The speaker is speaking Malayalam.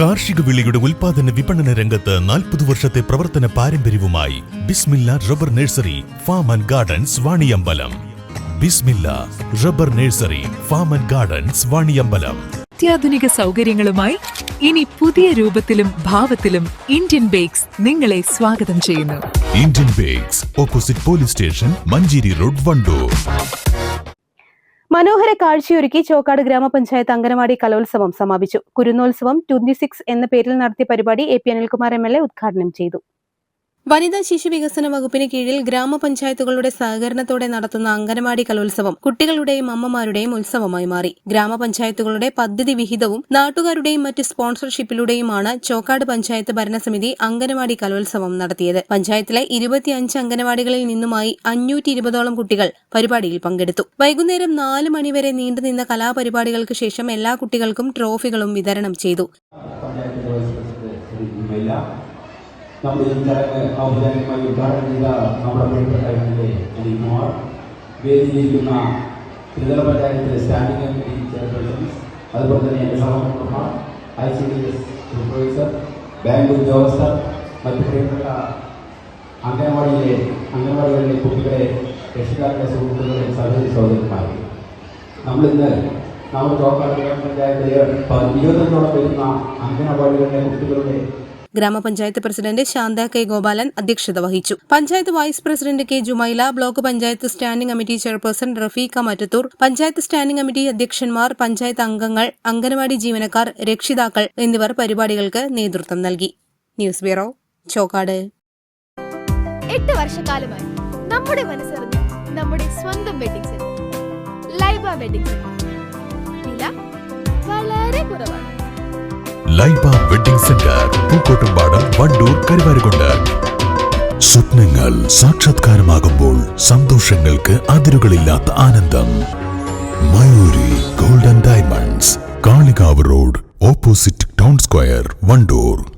കാർഷിക വിളിയുടെ ഉൽപാദന വിപണന രംഗത്ത് നാൽപ്പത് വർഷത്തെ പ്രവർത്തന പാരമ്പര്യവുമായി Bismilla rubber nursery farm and gardens Vaniyambalam. Bismilla rubber nursery farm and gardens Vaniyambalam. അത്യാധുനിക സൗകര്യങ്ങളുമായി ഇനി പുതിയ രൂപത്തിലും ഭാവത്തിലും ഇന്ത്യൻ ബേക്സ് നിങ്ങളെ സ്വാഗതം ചെയ്യുന്നു. Indian bakes opposite police station Manjeri road Wandoor. മനോഹര കാഴ്ചയൊരുക്കി ചോക്കാട് ഗ്രാമപഞ്ചായത്ത് അംഗനവാടി കലോത്സവം സമാപിച്ചു. കുരുന്നോത്സവം ട്വന്റി സിക്സ് എന്ന പേരിൽ നടത്തിയ പരിപാടി A P Anilkumar M L A ഉദ്ഘാടനം ചെയ്തു. വനിതാ ശിശു വികസന വകുപ്പിന് കീഴിൽ ഗ്രാമപഞ്ചായത്തുകളുടെ സഹകരണത്തോടെ നടത്തുന്ന അംഗനവാടി കലോത്സവം കുട്ടികളുടെയും അമ്മമാരുടെയും ഉത്സവമായി മാറി. ഗ്രാമപഞ്ചായത്തുകളുടെ പദ്ധതി വിഹിതവും നാട്ടുകാരുടെയും മറ്റ് സ്പോൺസർഷിപ്പിലൂടെയുമാണ് ചോക്കാട് പഞ്ചായത്ത് ഭരണസമിതി അംഗനവാടി കലോത്സവം നടത്തിയത്. പഞ്ചായത്തിലെ ഇരുപത്തിയഞ്ച് അംഗനവാടികളിൽ നിന്നുമായി അഞ്ഞൂറ്റി ഇരുപതോളം കുട്ടികൾ പരിപാടിയിൽ പങ്കെടുത്തു. വൈകുന്നേരം നാല് മണിവരെ നീണ്ടുനിന്ന കലാപരിപാടികൾക്ക് ശേഷം എല്ലാ കുട്ടികൾക്കും ട്രോഫികളും വിതരണം ചെയ്തു. നമ്മുടെ ഈ ചടങ്ങ് ഔപചാരികമായി ഉദ്ഘാടനം ചെയ്ത നമ്മുടെ പ്രിയപ്പെട്ട എം എൽ എ അനിൽകുമാർ വേദിയിലിരിക്കുന്ന ത്രിതല പഞ്ചായത്ത് സ്റ്റാൻഡിംഗ് കമ്മിറ്റി ചെയർപേഴ്സൺസ് അതുപോലെ തന്നെ എൻ്റെ സഹോദരന്മാർ I C D S supervisor bank ഉദ്യോഗസ്ഥർ മറ്റു പ്രിയപ്പെട്ട അംഗനവാടിയിലെ അംഗനവാടികളിലെ കുട്ടികളെ രക്ഷിതാക്കളെ സുഹൃത്തുക്കളെ സഹോദരി സഹോദരന്മാരെ നമ്മളിന്ന് നമ്മുടെ ചോക്കാട് ഗ്രാമപഞ്ചായത്തിലെ ഇരുപത്തഞ്ചോളം വരുന്ന അംഗനവാടികളിലെ കുട്ടികളുടെ ഗ്രാമപഞ്ചായത്ത് പ്രസിഡന്റ് ശാന്ത കെ ഗോപാലൻ അധ്യക്ഷത വഹിച്ചു. Panchayat vice president K Jumaila block panchayat standing committee chairperson Rafeekha Mattathur panchayat standing committee അധ്യക്ഷന്മാർ panchayat അംഗങ്ങൾ അംഗനവാടി ജീവനക്കാർ രക്ഷിതാക്കൾ എന്നിവർ പരിപാടികൾക്ക് നേതൃത്വം നൽകി. News bureau Chokkad. എട്ട് വർഷക്കാലമായി നമ്മുടെ മനസ്സറിഞ്ഞ് നമ്മുടെ സ്വന്തം wedding centre Laiba wedding centre വില വളരെ കുറവാണ്. Laiba wedding centre Pookkottumpadam Wandoor Karuvarakundu. സ്വപ്നങ്ങൾ സാക്ഷാത്കാരമാകുമ്പോൾ സന്തോഷങ്ങൾക്ക് അതിരുകളില്ലാത്ത ആനന്ദം. Mayoori golden diamonds Kalikavu road opposite town square Wandoor.